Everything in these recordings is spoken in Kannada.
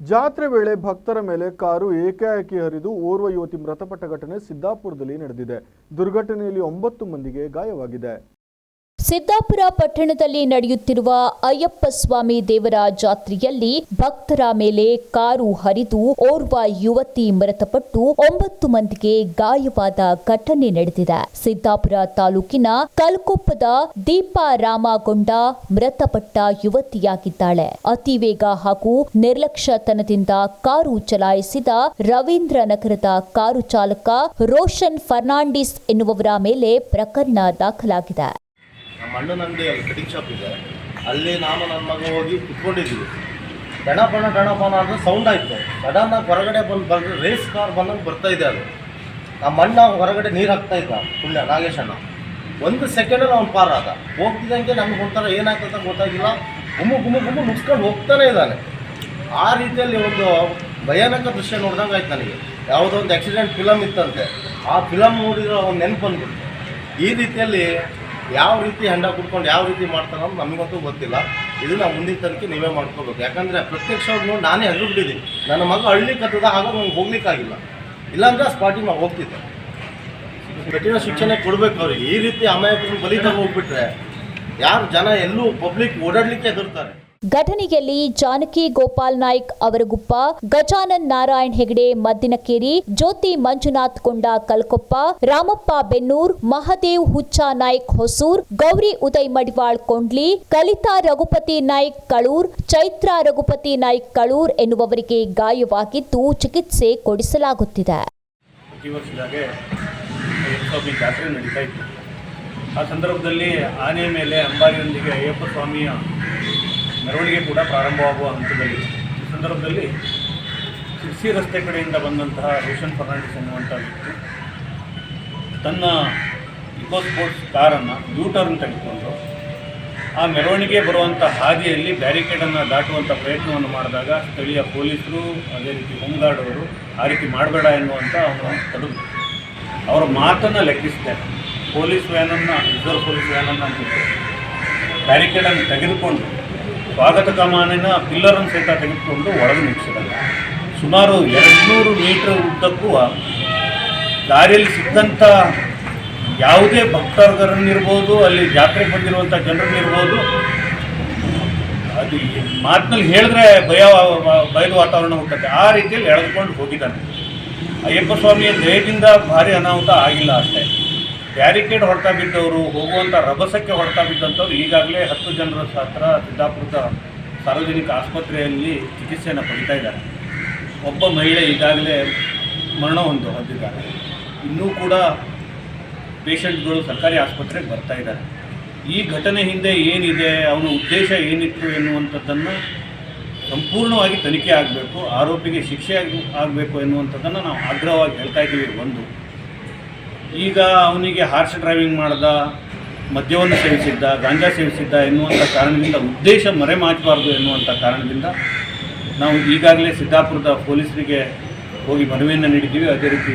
ಜಾತ್ರೆ ವೇಳೆ ಭಕ್ತರ ಮೇಲೆ ಕಾರು ಏಕಾಏಕಿ ಹರಿದು ಓರ್ವ ಯುವತಿ ಮೃತಪಟ್ಟ ಘಟನೆ ಸಿದ್ದಾಪುರದಲ್ಲಿ ನಡೆದಿದೆ. ದುರ್ಘಟನೆಯಲ್ಲಿ ಒಂಬತ್ತು ಮಂದಿಗೆ ಗಾಯವಾಗಿದೆ. ಸಿದ್ದಾಪುರ ಪಟ್ಟಣದಲ್ಲಿ ನಡೆಯುತ್ತಿರುವ ಅಯ್ಯಪ್ಪ ಸ್ವಾಮಿ ದೇವರ ಜಾತ್ರೆಯಲ್ಲಿ ಭಕ್ತರ ಮೇಲೆ ಕಾರು ಹರಿದು ಓರ್ವ ಯುವತಿ ಮೃತಪಟ್ಟು ಒಂಬತ್ತು ಮಂದಿಗೆ ಗಾಯವಾದ ಘಟನೆ ನಡೆದಿದೆ. ಸಿದ್ದಾಪುರ ತಾಲೂಕಿನ ಕಲ್ಕೊಪ್ಪದ ದೀಪಾ ರಾಮಗೊಂಡ ಮೃತಪಟ್ಟ ಯುವತಿಯಾಗಿದ್ದಾಳೆ. ಅತಿ ವೇಗ ಹಾಗೂ ನಿರ್ಲಕ್ಷ್ಯತನದಿಂದ ಕಾರು ಚಲಾಯಿಸಿದ ರವೀಂದ್ರ ನಗರದ ಕಾರು ಚಾಲಕ ರೋಷನ್ ಫರ್ನಾಂಡಿಸ್ ಎನ್ನುವವರ ಮೇಲೆ ಪ್ರಕರಣ ದಾಖಲಾಗಿದೆ. ನಮ್ಮ ಅಣ್ಣನ ಅಂಗಡಿ ಅಲ್ಲಿ ಕಟಿಂಗ್ ಶಾಪ್ ಇದೆ. ಅಲ್ಲಿ ನಾನು ನನ್ನ ಮಗ ಹೋಗಿ ಕುತ್ಕೊಂಡಿದ್ದೀವಿ ಡಣಪಣ ಡಣಪಣ ಅಂದರೆ ಸೌಂಡ್ ಆಯಿತು. ಸಡನ್ನಾಗಿ ಹೊರಗಡೆ ಬಂದು ಬಂದು ರೇಸ್ ಕಾರ್ ಬಂದಂಗೆ ಬರ್ತಾ ಇದೆ ಅದು. ನಮ್ಮ ಅಣ್ಣ ಹೊರಗಡೆ ನೀರು ಹಾಕ್ತಾ ಇದ್ದ ಪುಣ್ಯ ನಾಗೇಶಣ್ಣ ಒಂದು ಸೆಕೆಂಡಲ್ಲಿ ಅವ್ನು ಪಾರ್ ಆದ ಹೋಗ್ತಿದ್ದಂಗೆ ನಮ್ಗೆ ಒಂಥರ ಏನಾಗ್ತದೆ ಗೊತ್ತಾಗಿಲ್ಲ. ಗುಮ್ಮು ಗುಮ್ಮು ಗುಮ್ಮು ಮುಗಿಸ್ಕೊಂಡು ಹೋಗ್ತಾನೆ ಇದ್ದಾನೆ. ಆ ರೀತಿಯಲ್ಲಿ ಒಂದು ಭಯಾನಕ ದೃಶ್ಯ ನೋಡ್ದಂಗೆ ಆಯ್ತು ನನಗೆ. ಯಾವುದೋ ಒಂದು ಆಕ್ಸಿಡೆಂಟ್ ಫಿಲಮ್ ಇತ್ತಂತೆ. ಆ ಫಿಲಮ್ ನೋಡಿದ್ರೆ ಅವ್ನು ನೆನಪು ಬಂದ್ಬಿಟ್ಟು ಈ ರೀತಿಯಲ್ಲಿ ಯಾವ ರೀತಿ ಹೆಂಡ ಕುಡ್ಕೊಂಡು ಯಾವ ರೀತಿ ಮಾಡ್ತಾರೋ ಅಂತ ನಮಗಂತೂ ಗೊತ್ತಿಲ್ಲ. ಇದನ್ನ ಮುಂದಿನ ತನಕ ನೀವೇ ಮಾಡ್ಕೋಬೇಕು. ಯಾಕಂದರೆ ಪ್ರತ್ಯಕ್ಷವಾಗಿ ನಾನೇ ಹೆದರ್ಬಿಟ್ಟಿದ್ದೀನಿ ನನ್ನ ಮಗ ಹಳ್ಳಿಕತ್ತದ ಹಾಗೂ ನಂಗೆ ಹೋಗ್ಲಿಕ್ಕಾಗಿಲ್ಲ. ಇಲ್ಲಾಂದ್ರೆ ಆ ನಾವು ಹೋಗ್ತಿದ್ದೆ. ಕಠಿಣ ಶಿಕ್ಷಣ ಕೊಡಬೇಕು ಅವ್ರಿಗೆ. ಈ ರೀತಿ ಅಮಾಯಕರು ಬಲಿತ ಹೋಗ್ಬಿಟ್ರೆ ಯಾರು ಜನ ಎಲ್ಲೂ ಪಬ್ಲಿಕ್ ಓಡಾಡಲಿಕ್ಕೆ ಹೆದರ್ತಾರೆ. ಘಟನೆಯಲ್ಲಿ ಜಾನಕಿ ಗೋಪಾಲ್ ನಾಯ್ಕ್ ಅವರಗುಪ್ಪ ಗಜಾನನ್ ನಾರಾಯಣ್ ಹೆಗಡೆ, ಮದ್ದಿನಕೇರಿ, ಜ್ಯೋತಿ ಮಂಜುನಾಥ್ ಕೊಂಡ ಕಲ್ಕೊಪ್ಪ, ರಾಮಪ್ಪ ಬೆನ್ನೂರ್, ಮಹದೇವ್ ಹುಚ್ಚ ನಾಯ್ಕ್ ಹೊಸೂರ್, ಗೌರಿ ಉದಯ್ ಮಡಿವಾಳ್ ಕೊಂಡ್ಲಿ, ಕಲಿತಾ ರಘುಪತಿ ನಾಯ್ಕ್ ಕಳೂರ್, ಚೈತ್ರ ರಘುಪತಿ ನಾಯ್ಕ್ ಕಳೂರ್ ಎನ್ನುವವರಿಗೆ ಗಾಯವಾಗಿದ್ದು ಚಿಕಿತ್ಸೆ ಕೊಡಿಸಲಾಗುತ್ತಿದೆ. ಆ ಸಂದರ್ಭದಲ್ಲಿ ಆನೆ ಮೇಲೆ ಅಂಬಾರಿಯೊಂದಿಗೆ ಅಯ್ಯಪ್ಪ ಸ್ವಾಮಿಯ ಮೆರವಣಿಗೆ ಕೂಡ ಪ್ರಾರಂಭವಾಗುವ ಹಂತದಲ್ಲಿ ಈ ಸಂದರ್ಭದಲ್ಲಿ ಶಿರ್ಸಿ ರಸ್ತೆ ಕಡೆಯಿಂದ ಬಂದಂತಹ ರೋಷನ್ ಫರ್ನಾಂಡಿಸ್ ಎನ್ನುವಂಥ ವ್ಯಕ್ತಿ ತನ್ನ ಇಕೋ ಸ್ಪೋರ್ಟ್ಸ್ ಕಾರನ್ನು ಯೂಟರ್ನ್ ತೆಗೆದುಕೊಂಡು ಆ ಮೆರವಣಿಗೆ ಬರುವಂಥ ಹಾದಿಯಲ್ಲಿ ಬ್ಯಾರಿಕೇಡನ್ನು ದಾಟುವಂಥ ಪ್ರಯತ್ನವನ್ನು ಮಾಡಿದಾಗ ಸ್ಥಳೀಯ ಪೊಲೀಸರು, ಅದೇ ರೀತಿ ಹೋಮ್ಗಾರ್ಡ್ ಅವರು ಆ ರೀತಿ ಮಾಡಬೇಡ ಎನ್ನುವಂಥ ಅವನು ತಡೆದು ಅವರ ಮಾತನ್ನು ಲೆಕ್ಕಿಸಿದೆ ಪೊಲೀಸ್ ವ್ಯಾನನ್ನು ರಿಸರ್ವ್ ಪೊಲೀಸ್ ವ್ಯಾನನ್ನು ಬ್ಯಾರಿಕೇಡನ್ನು ತೆಗೆದುಕೊಂಡು ಸ್ವಾಗತ ಕಮಾನಿನ ಪಿಲ್ಲರನ್ನು ಸಹಿತ ತೆಗೆದುಕೊಂಡು ಒಳಗೆ ನಿಲ್ಲಿಸಿದಾಗ ಸುಮಾರು ಎರಡುನೂರು ಮೀಟರ್ ಉದ್ದಕ್ಕೂ ದಾರಿಯಲ್ಲಿ ಸಿಕ್ಕಂಥ ಯಾವುದೇ ಭಕ್ತರನ್ನಿರ್ಬೋದು ಅಲ್ಲಿ ಜಾತ್ರೆ ಬಂದಿರುವಂಥ ಜನರನ್ನಿರ್ಬೋದು ಅದು ಮಾತಿನಲ್ಲಿ ಹೇಳಿದ್ರೆ ಭಯ ಭಯದ ವಾತಾವರಣ ಹುಟ್ಟುತ್ತೆ. ಆ ರೀತಿಯಲ್ಲಿ ಎಳೆದುಕೊಂಡು ಹೋಗಿದ್ದಾನೆ. ಅಯ್ಯಪ್ಪ ಸ್ವಾಮಿಯ ದಯದಿಂದ ಭಾರಿ ಅನಾಹುತ ಆಗಿಲ್ಲ ಅಷ್ಟೇ. ಬ್ಯಾರಿಕೇಡ್ ಹೊಡ್ತಾ ಬಿದ್ದವರು ಹೋಗುವಂಥ ರಭಸಕ್ಕೆ ಹೊಡ್ತಾ ಬಿದ್ದಂಥವ್ರು ಈಗಾಗಲೇ ಹತ್ತು ಜನರ ಹತ್ರ ಸಿದ್ದಾಪುರದ ಸಾರ್ವಜನಿಕ ಆಸ್ಪತ್ರೆಯಲ್ಲಿ ಚಿಕಿತ್ಸೆಯನ್ನು ಪಡಿತಾ ಇದ್ದಾರೆ. ಒಬ್ಬ ಮಹಿಳೆ ಈಗಾಗಲೇ ಮರಣ ಹೊಂದು ಹೊಂದಿದ್ದಾರೆ. ಇನ್ನೂ ಕೂಡ ಪೇಷಂಟ್ಗಳು ಸರ್ಕಾರಿ ಆಸ್ಪತ್ರೆಗೆ ಬರ್ತಾ ಇದ್ದಾರೆ. ಈ ಘಟನೆ ಹಿಂದೆ ಏನಿದೆ, ಅವನ ಉದ್ದೇಶ ಏನಿತ್ತು ಎನ್ನುವಂಥದ್ದನ್ನು ಸಂಪೂರ್ಣವಾಗಿ ತನಿಖೆ ಆಗಬೇಕು, ಆರೋಪಿಗೆ ಶಿಕ್ಷೆ ಆಗಬೇಕು ಎನ್ನುವಂಥದ್ದನ್ನು ನಾವು ಆಗ್ರಹವಾಗಿ ಹೇಳ್ತಾ ಇದ್ದೀವಿ. ಒಂದು ಈಗ ಅವನಿಗೆ ಹಾರ್ಷ್ ಡ್ರೈವಿಂಗ್ ಮಾಡ್ದ ಮದ್ಯವನ್ನು ಸೇವಿಸಿದ್ದ ಗಾಂಜಾ ಸೇವಿಸಿದ್ದ ಎನ್ನುವಂಥ ಕಾರಣದಿಂದ ಉದ್ದೇಶ ಮರೆಮಾಚಬಾರ್ದು ಎನ್ನುವಂಥ ಕಾರಣದಿಂದ ನಾವು ಈಗಾಗಲೇ ಸಿದ್ದಾಪುರದ ಪೊಲೀಸರಿಗೆ ಹೋಗಿ ಮನವಿಯನ್ನು ನೀಡಿದ್ದೀವಿ. ಅದೇ ರೀತಿ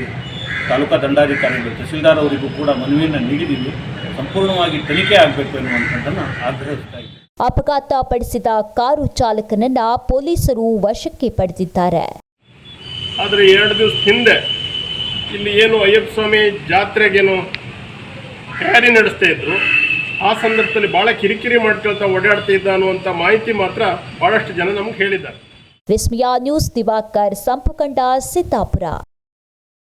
ತಾಲೂಕಾ ದಂಡಾಧಿಕಾರಿಗಳು ತಹಸೀಲ್ದಾರ್ ಅವರಿಗೂ ಕೂಡ ಮನವಿಯನ್ನು ನೀಡಿದ್ದೀವಿ. ಸಂಪೂರ್ಣವಾಗಿ ತನಿಖೆ ಆಗಬೇಕು ಎನ್ನುವಂಥದ್ದನ್ನು ಆಗ್ರಹಿಸ್ತಾ ಇದ್ದೀವಿ ಅಪಘಾತ ಪಡಿಸಿದ ಕಾರು ಚಾಲಕನನ್ನ ಪೊಲೀಸರು ವಶಕ್ಕೆ ಪಡೆದಿದ್ದಾರೆ. ಆದರೆ ಎರಡು ದಿವಸ ಹಿಂದೆ ಇಲ್ಲಿ ಏನು ಅಯ್ಯಪ್ಪ ಸ್ವಾಮಿ ಜಾತ್ರೆಗೇನು ತಯಾರಿ ನಡೆಸ್ತಾ ಇದ್ರು. ಆ ಸಂದರ್ಭದಲ್ಲಿ ಭಾಳ ಕಿರಿಕಿರಿ ಮಾಡ್ಕೊಳ್ತಾ ಓಡಾಡ್ತಾ ಇದ್ದ ಅನ್ನುವಂಥ ಮಾಹಿತಿ ಮಾತ್ರ ಬಹಳಷ್ಟು ಜನ ನಮ್ಗೆ ಹೇಳಿದ್ದಾರೆ. ವಿಸ್ಮಯ ನ್ಯೂಸ್ ದಿವಾಕರ್ ಸಂಪಕಂಡ ಸಿದ್ದಾಪುರ